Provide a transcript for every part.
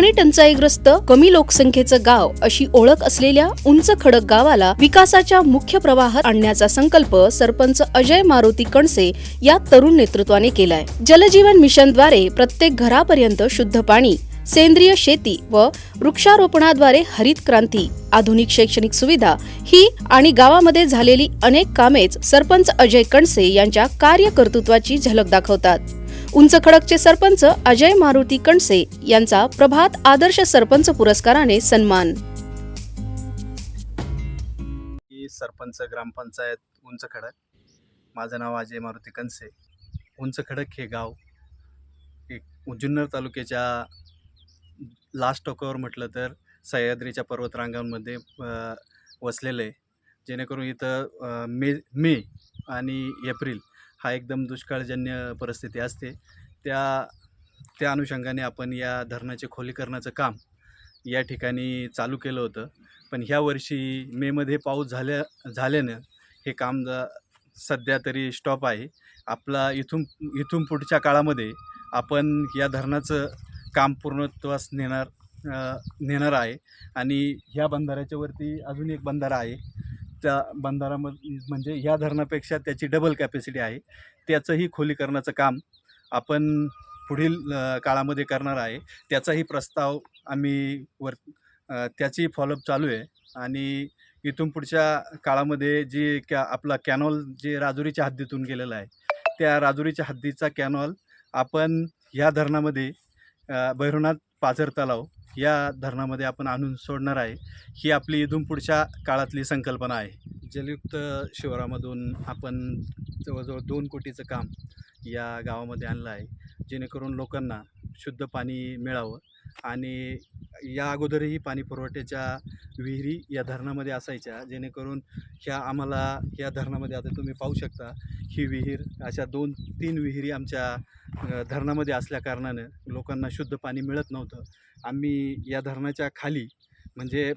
पाणी टंचाईग्रस्त कमी लोकसंख्येचं गाव अशी ओळख असलेल्या उंच खडक गावाला विकासाच्या मुख्य प्रवाहात आणण्याचा संकल्प सरपंच अजय मारुती कणसे या तरुण नेतृत्वाने केलाय. जलजीवन मिशनद्वारे प्रत्येक घरापर्यंत शुद्ध पाणी सेंद्रिय शेती व वृक्षारोपणाद्वारे हरित क्रांती आधुनिक शैक्षणिक सुविधा ही आणि गावामध्ये झालेली अनेक कामेच सरपंच अजय कणसे यांच्या कार्यकर्तृत्वाची झलक दाखवतात. उंच खडकचे सरपंच अजय मारुती कणसे यांचा प्रभात आदर्श सरपंच पुरस्काराने सन्मान. सरपंच ग्रामपंचायत उंच खडक. माझं नाव अजय मारुती कणसे. उंच खडक हे गाव. एक जुन्नर तालुक्याच्या लास्ट टोकावर म्हटलं तर सह्याद्रीच्या पर्वतरांगांमध्ये वसलेलं आहे. जेणेकरून इथं मे मे आणि एप्रिल हा एकदम दुष्काळजन्य परिस्थिती असते. त्या त्या अनुषंगाने आपण या धरणाचे खोलीकरणाचं काम या ठिकाणी चालू केलं होतं. पण ह्या वर्षी मेमध्ये पाऊस झाल्या झाल्यानं हे काम ज सध्या तरी स्टॉप आहे. आपला इथून इथून पुढच्या काळामध्ये आपण या धरणाचं काम पूर्णत्वास नेणार नेणार आहे. आणि ह्या बंधाऱ्याच्या वरती अजून एक बंधारा आहे. त्या बंधाराम म्हणजे ह्या धरणापेक्षा त्याची डबल कॅपॅसिटी आहे. त्याचंही खोलीकरणाचं काम आपण पुढील काळामध्ये करणार आहे. त्याचाही प्रस्ताव आम्ही वर त्याची फॉलोअप चालू आहे. आणि इथून पुढच्या काळामध्ये जी कॅ आपला कॅनॉल जे राजुरीच्या हद्दीतून गेलेला आहे त्या राजुरीच्या हद्दीचा कॅनॉल आपण ह्या धरणामध्ये भैरवनाथ पाझर तलाव या धरणामध्ये आपण आणून सोडणार आहे ही आपली इथून पुढच्या काळातली संकल्पना आहे. जलयुक्त शिवारामधून आपण जवळजवळ दोन कोटीचं काम या गावामध्ये आणलं आहे जेणेकरून लोकांना शुद्ध पाणी मिळावं आणि या अगोदरही पाणी पुरवठ्याच्या विहिरी या धरणामध्ये असायच्या जेणेकरून ह्या आम्हाला या धरणामध्ये आता तुम्ही पाहू शकता ही विहीर अशा दोन तीन विहिरी आमच्या धरणामध्ये असल्याकारणानं लोकांना शुद्ध पाणी मिळत नव्हतं. आम्ही या धरणाच्या खाली म्हणजे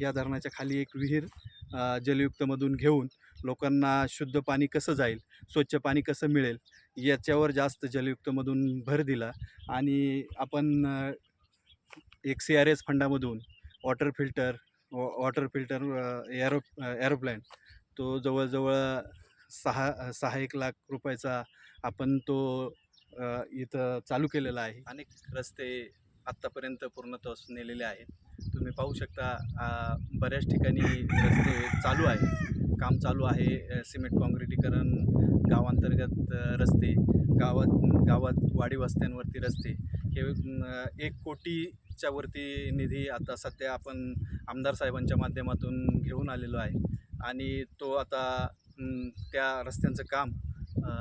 या धरणाच्या खाली एक विहीर जलयुक्तमधून घेऊन लोकांना शुद्ध पाणी कसं जाईल स्वच्छ पाणी कसं मिळेल याच्यावर जास्त जलयुक्तमधून भर दिला. आणि आपण एक सी आर एस फंडामधून वॉटर फिल्टर वॉ वॉटर फिल्टर एरो एरोप्लॅन तो जवळजवळ सहा सहा एक लाख रुपयाचा आपण तो इथं चालू केलेला आहे. अनेक रस्ते आत्तापर्यंत पूर्णत्वास नेलेले आहे. तुम्ही पाहू शकता बऱ्याच ठिकाणी रस्ते चालू आहे काम चालू आहे सिमेंट काँक्रिटीकरण गावांतर्गत रस्ते गावात गावात वाडी वस्त्यांवरती रस्ते. हे एक कोटीच्या वरती निधी आता सध्या आपण आमदार साहेबांच्या माध्यमातून घेऊन आलेलो आहे. आणि तो आता त्या रस्त्यांचं काम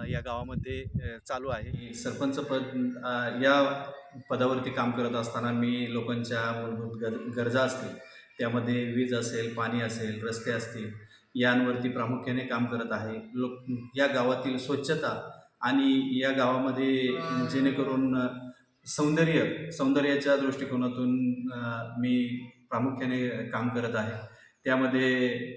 या गावामध्ये चालू आहे. सरपंच पद या पदावरती काम करत असताना मी लोकांच्या मूलभूत गर गरजा असतील त्यामध्ये वीज असेल पाणी असेल रस्ते असतील यांवरती प्रामुख्याने काम करत आहे. लोक या गावातील स्वच्छता आणि या गावामध्ये जेणेकरून सौंदर्य सौंदर्याच्या दृष्टिकोनातून मी प्रामुख्याने काम करत आहे. त्यामध्ये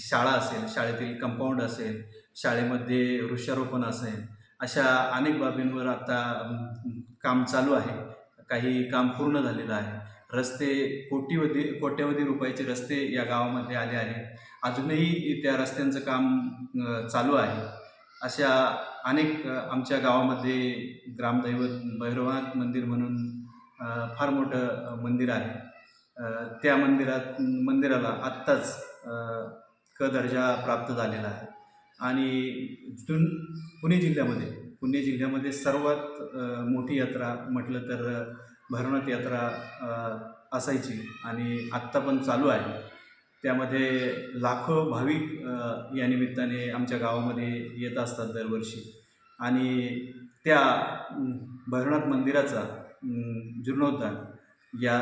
शाळा असेल शाळेतील कंपाऊंड असेल शाळेमध्ये वृक्षारोपण असेल अशा अनेक बाबींवर आता काम चालू आहे. काही काम पूर्ण झालेलं आहे. रस्ते कोटीवधी कोट्यवधी रुपयाचे रस्ते या गावामध्ये आले आहेत. अजूनही त्या रस्त्यांचं काम चालू आहे. अशा अनेक आमच्या गावामध्ये ग्रामदैवत भैरवनाथ मंदिर म्हणून फार मोठं मंदिर आहे. त्या मंदिरात मंदिराला आत्ताच क दर्जा प्राप्त झालेला आहे. आणि इथून पुणे जिल्ह्यामध्ये पुणे जिल्ह्यामध्ये सर्वात मोठी यात्रा म्हटलं तर अ, यात्रा असायची आणि आत्ता पण चालू आहे. त्यामध्ये लाखो भाविक या निमित्ताने आमच्या गावामध्ये येत असतात दरवर्षी. आणि त्या अम, भैरवनाथ मंदिराचा जीर्णोद्धार या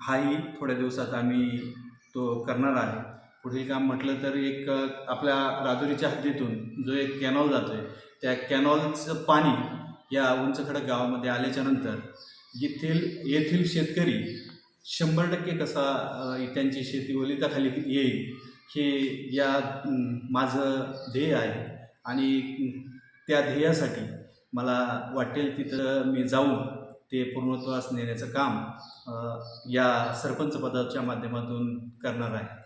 हाही थोड्या दिवसात आम्ही तो करणार आहे. पुढील काम म्हटलं तर एक आपल्या राजुरीच्या हद्दीतून जो एक कॅनॉल जातो आहे त्या कॅनॉलचं पाणी या उंच खडक गावामध्ये आल्याच्यानंतर येथील येथील शेतकरी शंभर टक्के कसा त्यांची शेती ओलिताखाली येईल हे या माझं ध्येय आहे. आणि त्या ध्येयासाठी मला वाटेल तिथं मी जाऊन ते पूर्णत्वास नेण्याचं काम या सरपंच पदाच्या माध्यमातून करणार आहे.